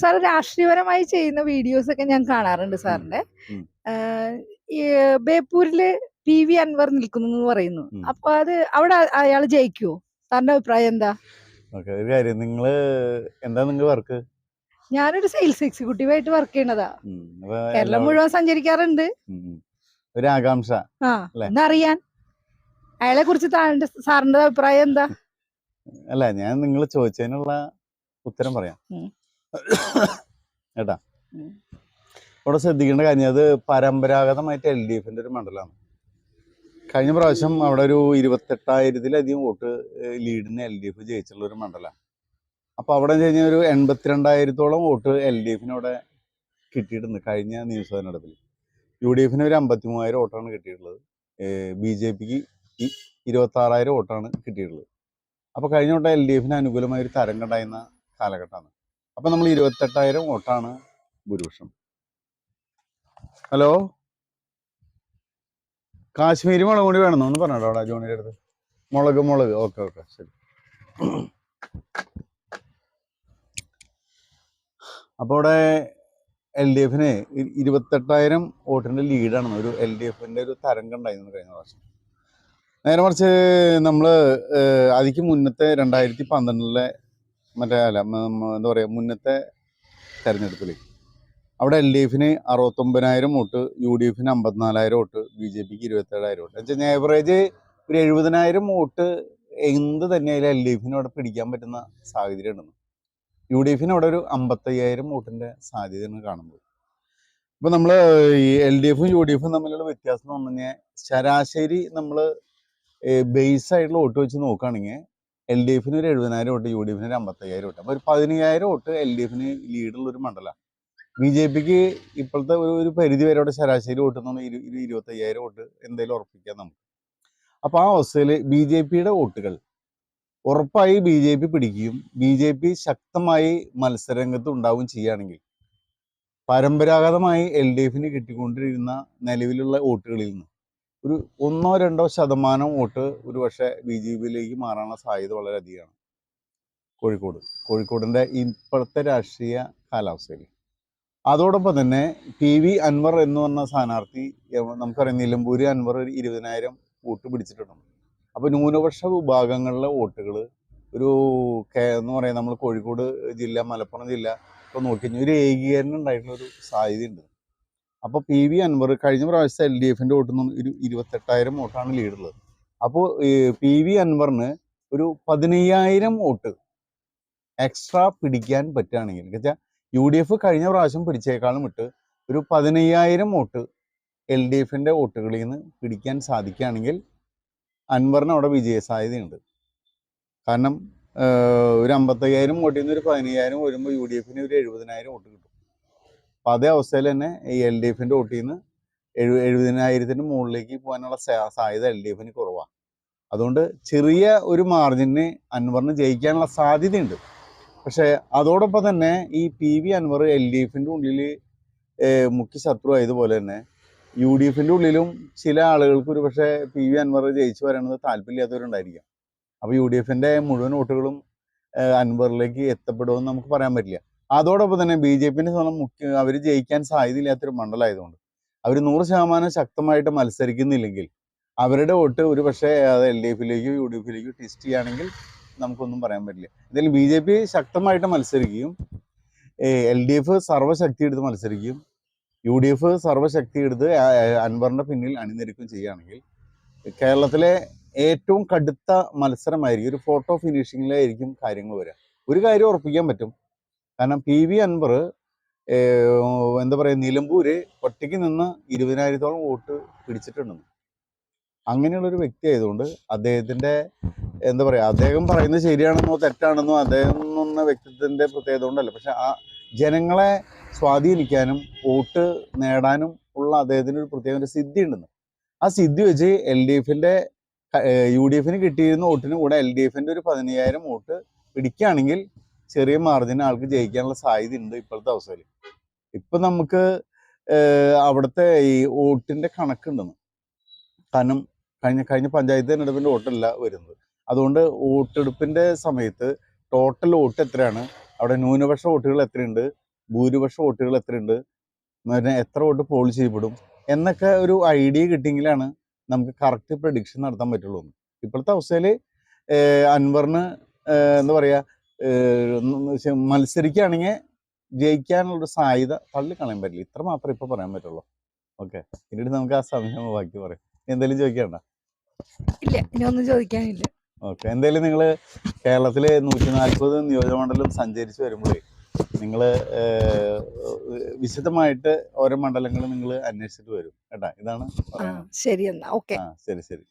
Sir രാഷ്ട്രീയപരമായി ചെയ്യുന്ന videos ഒക്കെ ഞാൻ കാണാറുണ്ട് സാറിന്റെ ബേപ്പൂരിൽ പി വി അൻവർ നിൽക്കുന്നു എന്ന് പറയുന്നു. അപ്പൊ അത് അവിടെ അയാൾ ജയിക്കുവോ? സാറിന്റെ അഭിപ്രായം എന്താ? ഒരു കാര്യം നിങ്ങൾ എന്താ നിങ്ങൾ വർക്ക്? ഞാനൊരു സെയിൽസ് എക്സിക്യൂട്ടീവ് ആയിട്ട് വർക്ക് ചെയ്യണതാ കേരളം മുഴുവൻ സഞ്ചരിക്കാറുണ്ട്. ഒരു ആകാംക്ഷ അറിയാൻ അയാളെ കുറിച്ച് സാറിന്റെ അഭിപ്രായം എന്താ? അല്ല ഞാൻ നിങ്ങൾ ചോദിച്ചതിനുള്ള ഉത്തരം പറയാം. കേട്ടാ. ഇവിടെ ശ്രദ്ധിക്കേണ്ട കാര്യം അത് പരമ്പരാഗതമായിട്ട് എൽ ഡി എഫിന്റെ ഒരു മണ്ഡലമാണ്. കഴിഞ്ഞ പ്രാവശ്യം അവിടെ ഒരു ഇരുപത്തെട്ടായിരത്തിലധികം വോട്ട് ലീഡിന് എൽ ഡി എഫ് ജയിച്ചുള്ള ഒരു മണ്ഡലമാണ്. അപ്പോൾ അവിടെ കഴിഞ്ഞ ഒരു എൺപത്തിരണ്ടായിരത്തോളം വോട്ട് എൽ ഡി എഫിന് അവിടെ കിട്ടിയിട്ടുണ്ട് കഴിഞ്ഞ നിയമസഭാ തെരഞ്ഞെടുപ്പിൽ യു ഡി എഫിന് ഒരു അമ്പത്തി മൂവായിരം വോട്ടാണ് കിട്ടിയിട്ടുള്ളത്. ബി ജെ പിക്ക് ഇരുപത്താറായിരം വോട്ടാണ് കിട്ടിയിട്ടുള്ളത്. അപ്പോൾ കഴിഞ്ഞ വട്ടം എൽ ഡി എഫിന് അനുകൂലമായ ഒരു തരംഗം ഉണ്ടായിരുന്ന കാലഘട്ടമാണ്. അപ്പോൾ നമ്മൾ ഇരുപത്തെട്ടായിരം വോട്ടാണ് ഭൂരിപക്ഷം. ഹലോ? കാശ്മീരി മുളക് കൂടി ഒന്ന് പറഞ്ഞോ അവിടെ ജോണിയുടെ അടുത്ത്. മുളക് മുളക്. ഓക്കെ ഓക്കെ ശരി. അപ്പോൾ അവിടെ എൽ ഡി എഫിന് ഇരുപത്തെട്ടായിരം വോട്ടിന്റെ ലീഡാണ്. ഒരു എൽ ഡി എഫിന്റെ ഒരു തരംഗം ഉണ്ടായിരുന്നു കഴിഞ്ഞ പ്രാവശ്യം. നേരെ മറിച്ച് നമ്മൾ അതിക്ക് മുന്നത്തെ രണ്ടായിരത്തി പന്ത്രണ്ടിലെ മറ്റേ അല്ല എന്താ പറയുക മുന്നത്തെ തെരഞ്ഞെടുപ്പിൽ അവിടെ എൽ ഡി എഫിന് അറുപത്തൊമ്പതിനായിരം വോട്ട് യു ഡി എഫിന് അമ്പത്തിനാലായിരം വോട്ട് ബി ജെ പിക്ക് ഇരുപത്തേഴായിരം വോട്ട്. എന്ന് വെച്ചാൽ ഏവറേജ് ഒരു എഴുപതിനായിരം വോട്ട് എന്ത് തന്നെയായാലും എൽ ഡി എഫിന് അവിടെ പിടിക്കാൻ പറ്റുന്ന സാഹചര്യം ഉണ്ടെന്ന് യു ഡി എഫിന് അവിടെ ഒരു അമ്പത്തയ്യായിരം വോട്ടിന്റെ സാധ്യതയാണ് കാണുന്നത്. ഇപ്പം നമ്മൾ ഈ എൽ ഡി എഫും യു ഡി എഫും തമ്മിലുള്ള വ്യത്യാസം എന്ന് പറഞ്ഞു കഴിഞ്ഞാൽ ശരാശരി നമ്മൾ ബേസ് ആയിട്ടുള്ള വോട്ട് വെച്ച് നോക്കുകയാണെങ്കിൽ എൽ ഡി എഫിന് ഒരു എഴുപതിനായിരം വോട്ട് യു ഡി എഫിന് ഒരു അമ്പത്തയ്യായിരം വോട്ട്. അപ്പോൾ ഒരു പതിനയ്യായിരം വോട്ട് എൽ ഡി എഫിന് ലീഡുള്ള ഒരു മണ്ഡലമാണ് ബി ജെ പിക്ക് ഇപ്പോഴത്തെ ഒരു ഒരു പരിധി വരെ അവിടെ ശരാശരി വോട്ട് എന്ന് പറഞ്ഞാൽ ഇരു ഇരു ഇരുപത്തയ്യായിരം വോട്ട് എന്തായാലും ഉറപ്പിക്കാം നമുക്ക്. അപ്പോൾ ആ അവസ്ഥയിൽ ബി ജെ പിയുടെ വോട്ടുകൾ ഉറപ്പായി ബി ജെ പി പിടിക്കുകയും ബി ജെ പി ശക്തമായി മത്സരരംഗത്ത് ഉണ്ടാവുകയും ചെയ്യുകയാണെങ്കിൽ പരമ്പരാഗതമായി എൽ ഡി എഫിന് കിട്ടിക്കൊണ്ടിരുന്ന നിലവിലുള്ള വോട്ടുകളിൽ നിന്ന് ഒരു ഒന്നോ രണ്ടോ ശതമാനം വോട്ട് ഒരു പക്ഷേ ബി ജെ പിയിലേക്ക് മാറാനുള്ള സാധ്യത വളരെ അധികമാണ് കോഴിക്കോട്. കോഴിക്കോടിന്റെ ഇപ്പോഴത്തെ രാഷ്ട്രീയ കാലാവസ്ഥയിൽ. അതോടൊപ്പം തന്നെ പി വി അൻവർ എന്ന് പറഞ്ഞ സ്ഥാനാർത്ഥി നമുക്കറിയാം നിലമ്പൂര് അൻവർ ഒരു ഇരുപതിനായിരം വോട്ട് പിടിച്ചിട്ടുണ്ട്. അപ്പോൾ ന്യൂനപക്ഷ വിഭാഗങ്ങളിലെ വോട്ടുകൾ ഒരു കേ എന്ന് പറയാം നമ്മൾ കോഴിക്കോട് ജില്ല മലപ്പുറം ജില്ല ഇപ്പോൾ നോക്കിക്കഴിഞ്ഞാൽ ഒരു ഏകീകരണം ഉണ്ടായിട്ടുള്ള ഒരു സാധ്യതയുണ്ട്. അപ്പോൾ പി വി അൻവർ കഴിഞ്ഞ പ്രാവശ്യത്തെ എൽ ഡി എഫിന്റെ വോട്ട് നിന്ന് ഒരു ഇരുപത്തെട്ടായിരം വോട്ടാണ് ലീഡുള്ളത് അപ്പോൾ പി വി അൻവറിന് ഒരു പതിനയ്യായിരം വോട്ട് എക്സ്ട്രാ പിടിക്കാൻ പറ്റുകയാണെങ്കിൽ വെച്ചാൽ യു ഡി എഫ് കഴിഞ്ഞ പ്രാവശ്യം പിടിച്ചേക്കാളും വിട്ട് ഒരു പതിനയ്യായിരം വോട്ട് എൽ ഡി എഫിന്റെ വോട്ടുകളിൽ നിന്ന് പിടിക്കാൻ സാധിക്കുകയാണെങ്കിൽ അൻവറിന് അവിടെ വിജയ സാധ്യതയുണ്ട് കാരണം ഒരു അമ്പത്തയ്യായിരം വോട്ടിൽ നിന്ന് ഒരു പതിനയ്യായിരം വരുമ്പോൾ യു ഡി എഫിന് ഒരു എഴുപതിനായിരം വോട്ട് കിട്ടും. അപ്പോൾ അതേ അവസ്ഥയിൽ തന്നെ ഈ എൽ ഡി എഫിന്റെ വോട്ടിൽ നിന്ന് എഴു എഴുപതിനായിരത്തിന് മുകളിലേക്ക് പോകാനുള്ള സാധ്യത എൽ ഡി എഫിന് കുറവാണ് അതുകൊണ്ട് ചെറിയ ഒരു മാർജിന് അൻവറിന് ജയിക്കാനുള്ള സാധ്യതയുണ്ട്. പക്ഷേ അതോടൊപ്പം തന്നെ ഈ P V Anwar L D എഫിന്റെ ഉള്ളിൽ മുഖ്യ ശത്രു ആയതുപോലെ തന്നെ യു ഡി എഫിന്റെ ഉള്ളിലും ചില ആളുകൾക്ക് ഒരു പക്ഷേ പി വി അൻവർ ജയിച്ചു വരണമെന്ന് താല്പര്യമില്ലാത്തവരുണ്ടായിരിക്കാം. അപ്പോൾ യു ഡി എഫിന്റെ മുഴുവൻ വോട്ടുകളും അൻവറിലേക്ക് എത്തപ്പെടുമെന്ന് നമുക്ക് പറയാൻ പറ്റില്ല. അതോടൊപ്പം തന്നെ ബി ജെ പിനെ സ്വന്തം മുഖ്യ അവർ ജയിക്കാൻ സാധ്യതയില്ലാത്തൊരു മണ്ഡലമായതുകൊണ്ട് അവർ നൂറ് ശതമാനം ശക്തമായിട്ട് മത്സരിക്കുന്നില്ലെങ്കിൽ അവരുടെ വോട്ട് ഒരു പക്ഷേ അത് എൽ ഡി എഫിലേക്കോ യു ഡി എഫിലേക്കോ ടെസ്റ്റ് ചെയ്യുകയാണെങ്കിൽ നമുക്കൊന്നും പറയാൻ പറ്റില്ല. എന്തായാലും ബി ജെ പി ശക്തമായിട്ട് മത്സരിക്കുകയും എൽ ഡി എഫ് സർവശക്തി എടുത്ത് മത്സരിക്കുകയും യു ഡി എഫ് സർവശക്തി എടുത്ത് അൻവറിന്റെ പിന്നിൽ അണിനിരക്കുകയും ചെയ്യുകയാണെങ്കിൽ കേരളത്തിലെ ഏറ്റവും കടുത്ത മത്സരമായിരിക്കും ഒരു ഫോട്ടോ ഫിനിഷിങ്ങിലായിരിക്കും കാര്യങ്ങൾ വരിക. ഒരു കാര്യം ഉറപ്പിക്കാൻ പറ്റും കാരണം പി വി അൻവർ എന്താ പറയുക നിലമ്പൂര് ഒറ്റയ്ക്ക് നിന്ന് ഇരുപതിനായിരത്തോളം വോട്ട് പിടിച്ചിട്ടുണ്ടെന്ന്. അങ്ങനെയുള്ളൊരു വ്യക്തി ആയതുകൊണ്ട് അദ്ദേഹത്തിന്റെ എന്താ പറയുക അദ്ദേഹം പറയുന്നത് ശരിയാണെന്നോ തെറ്റാണെന്നോ അദ്ദേഹം എന്ന വ്യക്തിത്വത്തിന്റെ പ്രത്യേകത കൊണ്ടല്ല. പക്ഷെ ആ ജനങ്ങളെ സ്വാധീനിക്കാനും വോട്ട് നേടാനും ഉള്ള അദ്ദേഹത്തിന് ഒരു പ്രത്യേക ഒരു സിദ്ധി ഉണ്ടെന്ന്. ആ സിദ്ധി വെച്ച് എൽ ഡി എഫിന്റെ യു ഡി എഫിന് കിട്ടിയിരുന്ന വോട്ടിന് കൂടെ എൽ ഡി എഫിന്റെ ഒരു പതിനയ്യായിരം വോട്ട് പിടിക്കുകയാണെങ്കിൽ ചെറിയ മാർജിൻ ആൾക്ക് ജയിക്കാനുള്ള സാധ്യത ഉണ്ട് ഇപ്പോഴത്തെ അവസ്ഥയിൽ ഇപ്പൊ നമുക്ക് അവിടുത്തെ ഈ വോട്ടിന്റെ കണക്കുണ്ടെന്ന്. കാരണം കഴിഞ്ഞ കഴിഞ്ഞ പഞ്ചായത്ത് തെരഞ്ഞെടുപ്പിന്റെ വോട്ടല്ല വരുന്നത്. അതുകൊണ്ട് വോട്ടെടുപ്പിന്റെ സമയത്ത് ടോട്ടൽ വോട്ട് എത്രയാണ്? അവിടെ ന്യൂനപക്ഷ വോട്ടുകൾ എത്രയുണ്ട്? ഭൂരിപക്ഷ വോട്ടുകൾ എത്രയുണ്ട്? പിന്നെ എത്ര വോട്ട് പോൾ ചെയ്യപ്പെടും? എന്നൊക്കെ ഒരു ഐഡിയ കിട്ടിയെങ്കിലാണ് നമുക്ക് കറക്റ്റ് പ്രഡിക്ഷൻ നടത്താൻ പറ്റുള്ളൂ ഇപ്പോഴത്തെ അവസ്ഥയിൽ അൻവറിന് എന്താ പറയുക മത്സരിക്കുകയാണെങ്കിൽ ജയിക്കാനുള്ള സാധ്യത തള്ളിക്കളയാൻ പറ്റില്ല. ഇത്ര മാത്രമേ ഇപ്പോൾ പറയാൻ പറ്റുള്ളൂ. ഓക്കെ. പിന്നീട് നമുക്ക് ആ സമയം ബാക്കി പറയാം. എന്തെങ്കിലും ചോദിക്കണ്ട ഇല്ല. ഇനി ഒന്നും ചോദിക്കാനില്ല. ഓക്കെ. എന്തായാലും നിങ്ങൾ കേരളത്തിലെ നൂറ്റി നാൽപ്പത് നിയോജകമണ്ഡലം സഞ്ചരിച്ച് വരുമ്പോഴേ നിങ്ങൾ വിശദമായിട്ട് ഓരോ മണ്ഡലങ്ങളും നിങ്ങൾ അന്വേഷിച്ചിട്ട് വരും. കേട്ടാ? ഇതാണ് ശരി എന്നാ. ഓക്കെ. ശരി ശരി.